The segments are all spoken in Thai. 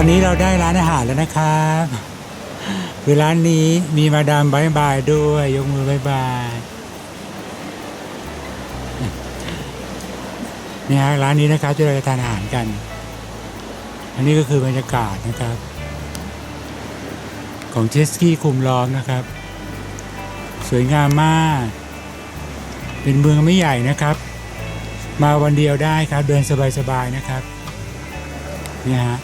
ตอนนี้เราได้ร้านอาหารแล้วนะครับคือร้านนี้มีมาดามบายบายด้วย ยกมือบายบายนี่ฮะร้านนี้นะครับที่เราจะทานอาหารกัน อันนี้ก็คือบรรยากาศนะครับ ของเจสกี้คุมล้อมนะครับ สวยงามมาก เป็นเมืองไม่ใหญ่นะครับ มาวันเดียวได้ครับ เดินสบายๆนะครับเนี่ยฮะ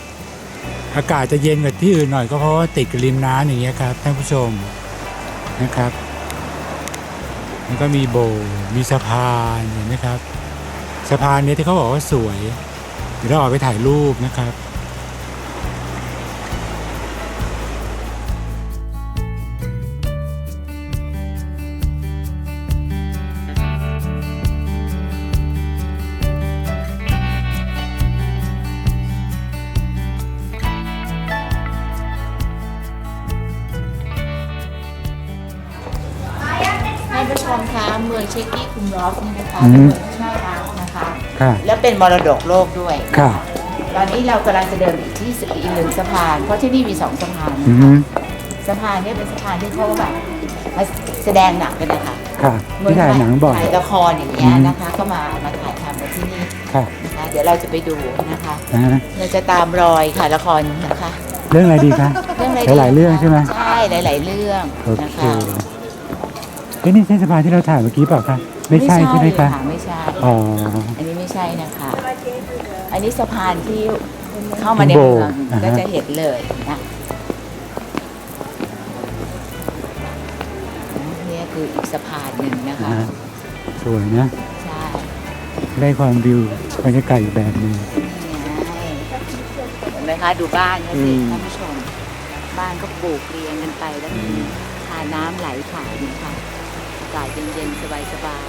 อากาศจะเย็นกว่าที่อื่นหน่อยก็เพราะว่าติดกับริมน้ำอย่างเงี้ยครับท่านผู้ชมนะครับแล้วก็มีโบว์มีสะพานเห็นไหมครับ สะพานเนี้ยที่เขาบอกว่าสวย เดี๋ยวเราออกไปถ่ายรูปนะครับ เมืองเชคกี้คุมรอฟนี่นะคะอืเป็นมเมืองที่น่ารักนะคะ ค่ะ และเป็นมรดกโลกด้วย ค่ะ ตอนนี้เรากำลังจะเดินอีกที่อีกหนึ่งสะพาน เพราะที่นี่มีสองสะพานอืนะอฮึคะสะพานเนี้เป็นสะพานที่เขาแบบมาแสดงหนังกันนะคะค่ะที่ถ่ายหนังบ่อย ถ่ายละครอย่างเงี้ยอืมนะคะ ก็มามาถ่ายทำกันที่นี่ค่ะนะคะ เดี๋ยวเราจะไปดูนะคะอ่าเราจะตามรอยค่ะละครนะคะ เรื่องอะไรดีคะ เรื่องอะไรหลายๆเรื่องใช่ไหมใช่หลาย ๆ เรื่องโอนะเค คะ เอ้ยนี่ใช่สะพานที่เราถ่ายเมื่อกี้เปล่าคะไม่ใช่ใช่ไหมคะไม่ใช่อ๋ออันนี้ไม่ใช่นะคะ อันนี้สะพานที่เข้ามาในโบเมืองอ่าฮะก็จะเห็นเลยนะนี่คืออีกสะพานหนึ่งนะคะนะสวยนะใช่ได้ความวิวบรรยากาศอีกแบบหนึ่งนี่ไงเห็นไหมคะดูบ้านเขาสิอืมท่านผู้ชม บ้านก็ปลูกเรียงกันไปแล้วมีทาน้ำไหลผ่านนะคะอากาศเย็นๆ สบายๆ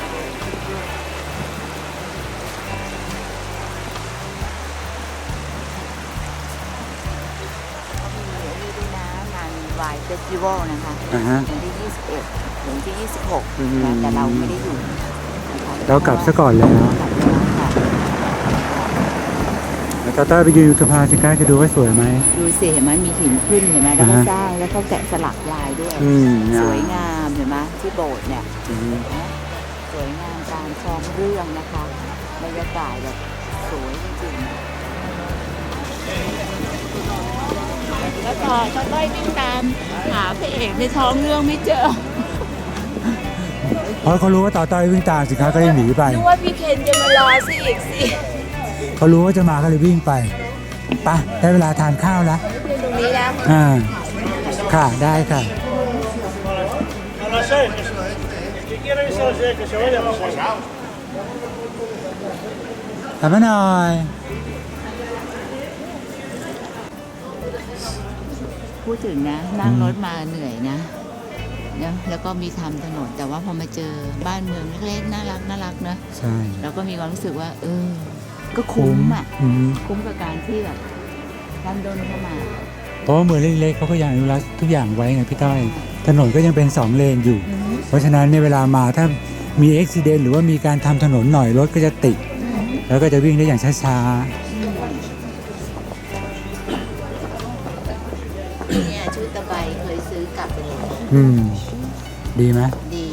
เขามีอันนี้ด้วยนะงานวายเฟสติวัลนะคะอ่าฮะวันที่ 21 ถึงที่ 26อืมนะแต่เราไม่ได้อยู่นะคะเรากลับซะก่อนแล้วกลับแล้วค่ะแล้วตาต้าไปยืนสะพานสิคะจะดูว่าสวยไหม ดูสิเห็นไหมมีหินขึ้นเห็นไหมแล้วก็อ่าฮะสร้างแล้วก็แกะสลักลายด้วยอืมสวยงามเห็นไหม ที่โบสถ์เนี่ยอืมนะสวยงามตามท้องเรื่องนะคะบรรยากาศแบบสวยจริงๆแล้วพอชาวต้อยวิ่งตามหาพระเอกในท้องเรื่องไม่เจอเพราะเขารู้ว่าต่อต้อยวิ่งตามสิคะก็เลยหนีไปนึกว่าพี่เคนจะมารอสิอีกสิเขารู้ว่าจะมาก็เลยวิ่งไปไปะได้เวลาทานข้าวแล้วตรงนี้นะอ่าค่ะได้ค่ะ ทำมาหน่อยพูดถึงนะนั่งรถมาเหนื่อยนะนะแล้วก็มีทำถนนแต่ว่าพอมาเจอบ้านเมืองเล็กๆน่ารักน่ารักเนอะใช่เราก็มีความรู้สึกว่า เออ ก็คุ้มอะอืมคุ้มกับการที่แบบดันโดนเข้ามา เพราะว่าเมืองเล็กๆเขาก็ยังอนุรักษ์ทุกอย่างไว้ไงพี่ต้อย ถนนก็ยังเป็นสองเลนอยู่ เพราะฉะนั้นในยเวลามาถ้ามีอุบิเหตุหรือว่ามีการทำถนนหน่อยรถก็จะติด แล้วก็จะวิ่งได้อย่างช้าเนี่ยชุดตะไบเคยซื้อกลับไปเลยๆอืม ดีไหมดี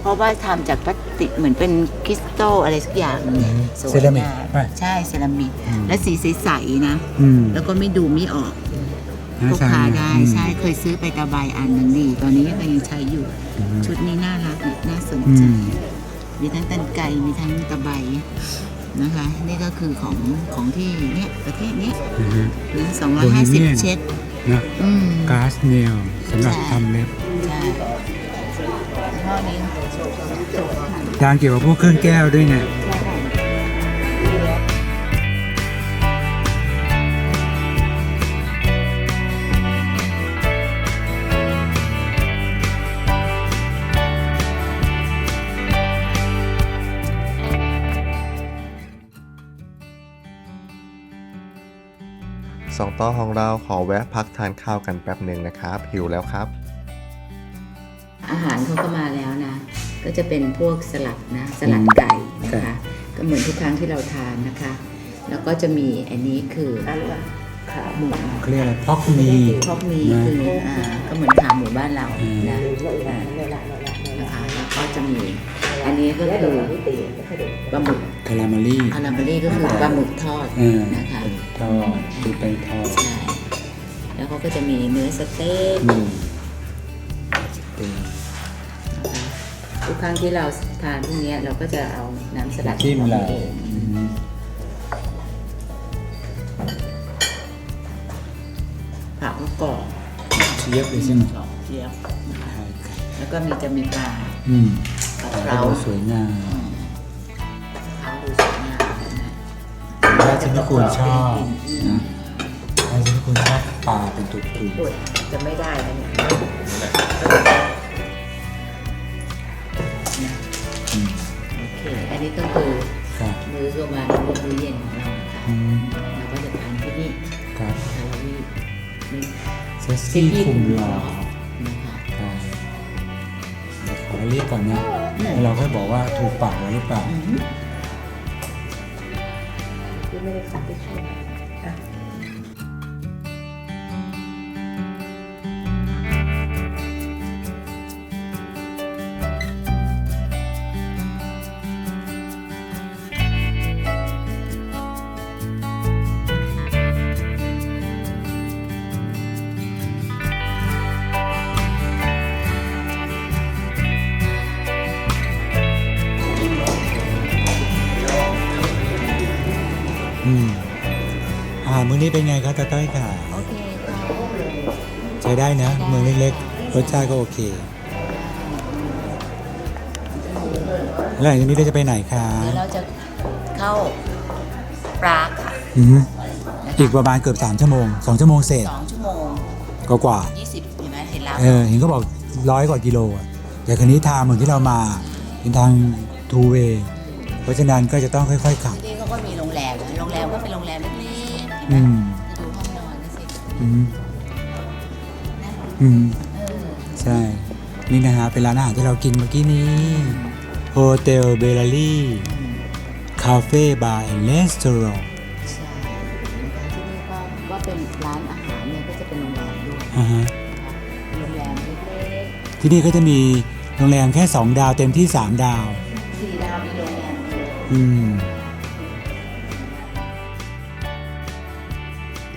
เพราะว่าทำจากพลาสติกเหมือนเป็นคริสตัลอะไรสักอย่างเนี่ยสวยเซรามิกงามป่ะใช่เซรามิก อืม และสีใสๆนะ อืมแล้วก็ไม่ดูไม่ออกน่พกพาได้อืมใช่เคยซื้อไปตะไบอันหนึ่งดี ตอนนี้ก็ยังใช้อยู่อืมชุดนี้น่ารักน่าสนอืใจ มมีทั้งตันไก่มีทั้งตะไบนะคะ นี่ก็คือของของที่เนี่ยประเทศเนี้ยอืมสองร้อยห้าสิบ Bohemian เช็ดนะอืม ก๊าซเนลสำหรับทำเล็บ ใช่ ข้อนี้ยางเกี่ยวกับพวกเครื่องแก้วด้วยเนี่ยใช่ค่ะสองต่อของเราขอแวะพักทานข้าวกันแป๊บหนึ่งนะครับ หิวแล้วครับ อาหารเขาก็มาแล้วนะ ก็จะเป็นพวกสลัดนะ สลัดไก่นะคะ ก็เหมือนทุกครั้งที่เราทานนะคะ แล้วก็จะมีอันนี้คือขาหมูเขาเรียกอะไรพอกมีพอกมีนะคืออ่าก็เหมือนขาหมูบ้านเราอืมนะอ่านะคะแล้วก็จะมี อันนี้ก็คือปลาหมึกคาราเมลลี่อาราเบรี่ก็คือปลาหมึกทอดเออนะคะทอดคือไปทอดใช่แล้วเขาก็จะมีเนื้อสเต็กอืมเป็นนะคะ ทุกครั้งที่เราทานพวกเนี้ยเราก็จะเอาน้ำสลัดจิ้มเราเองอืมผักก็กรอบเชียบเลยใช่ไหมกรอบเจี๊ยบนะคะใช่ครับแล้วก็มีจะมีปลาอืมปลาแต่ก็เราดูสวยงามเขาดูสวยงามนะราชนิคุณชอบนะราชนิคุณชอบปลาเป็นตุ่ปวดจะไม่ได้แล้วเนี่ย นนี้ก็คือครับมื้อโรงพยาบาลมื้อเย็นของเรานะคะอืมเราก็จะทานที่นี่ครับคาราวีนี่เซสซี่คุมรอนะคะครับเดี๋ยวขอเรียกก่อนนะแล้วเราค่อยบอกว่าถูกปากเราหรือเปล่า อืมอื มื้อนี้เป็นไงครับตาต้อยค่ะ โอเคค่ะใช้ได้นะเมืองเล็กๆรสชาติก็โอเค แล้วหลังจากนี้เราจะไปไหนคะเดี๋ยวเราจะเข้าปรากค่ะอือฮึอีกประมาณเกือบสามชั่วโมงสองชั่วโมงเศษสองชั่วโมงก็กว่ายี่สิบเห็นไหมเห็นแล้วเออเห็นก็บอกร้อยกว่ากิโลอะแต่คันนี้ทางเหมือนที่เรามาเป็นทางทูเวย์เพราะฉะนั้นก็จะต้องค่อยๆขับ ที่นี่ อืมจะดูห้องนอนนะสิอืมอืมเออใช่ นี่นะฮะเป็นร้านอาหารที่เรากินเมื่อกี้นี้โฮเทลเบลลารี่อืมคาเฟ่บาร์แอนด์รีสอร์ทใช่นะคะที่นี่ก็ว่าเป็นร้านอาหารเนี่ยก็จะเป็นโรงแรมด้วยอ่าฮะนะคะโรงแรมเล็กที่นี่ก็จะมีโรงแรมแค่ 2 ดาวเต็มที่ 3 ดาว ๆสี่ดาวมีโรงแรมเดียว อืม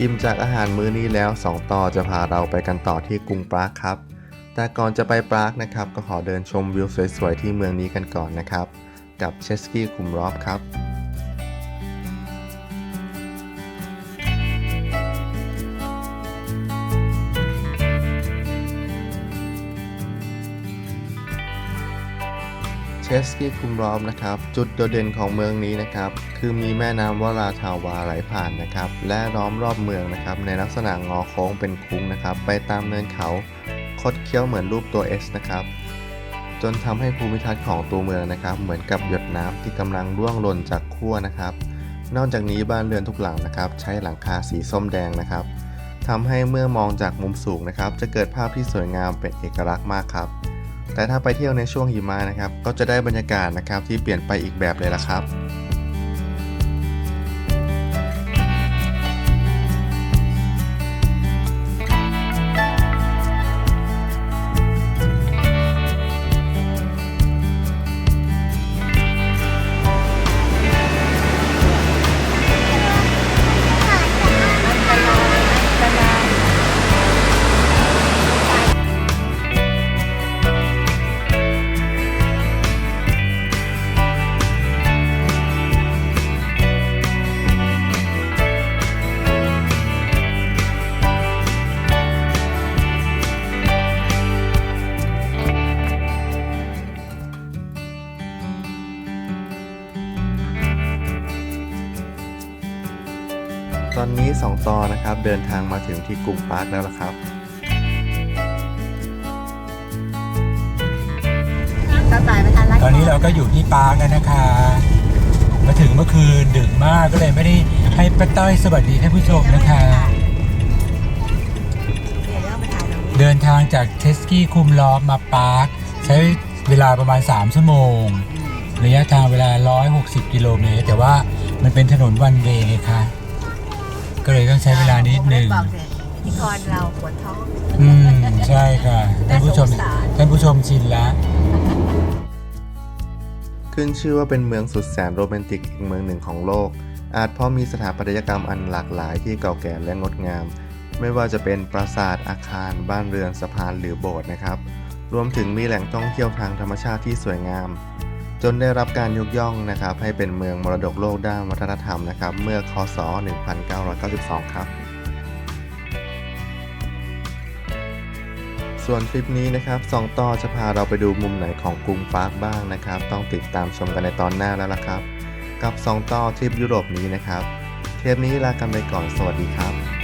อิ่มจากอาหารมื้อนี้แล้ว 2 ต่อจะพาเราไปกันต่อที่กรุงปรากครับ แต่ก่อนจะไปปรากนะครับ ก็ขอเดินชมวิวสวยๆที่เมืองนี้กันก่อนนะครับ กับเชสกี้คุมรอบครับ เชสกี้คุมรอบนะครับ จุดโดดเด่นของเมืองนี้นะครับ คือมีแม่น้ำวราทาวาไหลผ่านนะครับ และล้อมรอบเมืองนะครับ ในลักษณะงอโค้งเป็นคุ้งนะครับ ไปตามเนินเขาคดเคี้ยวเหมือนรูปตัว S นะครับ จนทำให้ภูมิทัศน์ของตัวเมืองนะครับ เหมือนกับหยดน้ำที่กำลังร่วงหล่นจากขั้วนะครับ นอกจากนี้บ้านเรือนทุกหลังนะครับ ใช้หลังคาสีส้มแดงนะครับทำให้เมื่อมองจากมุมสูงนะครับ จะเกิดภาพที่สวยงามเป็นเอกลักษณ์มากครับ แต่ถ้าไปเที่ยวในช่วงหิมะนะครับ ก็จะได้บรรยากาศนะครับที่เปลี่ยนไปอีกแบบเลยละครับ อนนี้ 2 ต่อนะครับ เดินทางมาถึงที่กรุงปาร์คแล้วละครับกระต่ายไปทานร้านตอนนี้เราก็อยู่ที่ปาร์คแล้วนะคะ มาถึงเมื่อคืนดึกมากก็เลยไม่ได้ให้ป้าต้อยสวัสดีท่านผู้ชมนะคะ เดี๋ยวเราไปถ่ายตรงนี้เดินทางจากเทสกี้คุมล้อมมาปาร์คใช้เวลาประมาณ 3 ชั่วโมง ระยะทางเวลา 160 กิโลเมตรแต่ว่ามันเป็นถนนวันเวย์ไงคะ ก็เลยต้องใช้เวลานิดหนึ่งบอกเลยที่กรเราปวดท้อง อืมใช่ค่ะท่านผู้ชมน่าสงสาร ท่านผู้ชมชินแล้วขึ้นชื่อว่าเป็นเมืองสุดแสนโรแมนติกอีกเมืองหนึ่งของโลก อาจเพราะมีสถาปัตยกรรมอันหลากหลายที่เก่าแก่และงดงาม ไม่ว่าจะเป็นปราสาทอาคารบ้านเรือนสะพานหรือโบสถ์นะครับ รวมถึงมีแหล่งท่องเที่ยวทางธรรมชาติที่สวยงาม จนได้รับการยกย่องนะครับ ให้เป็นเมืองมรดกโลกด้านวัฒนธรรมนะครับ เมื่อคศ 1992 ครับ ส่วนคลิปนี้นะครับสองต่อจะพาเราไปดูมุมไหนของกรุงปาร์คบ้างนะครับ ต้องติดตามชมกันในตอนหน้าแล้วล่ะครับ กับสองต่อทริปยุโรปนี้นะครับ เทปนี้ลากันไปก่อนสวัสดีครับ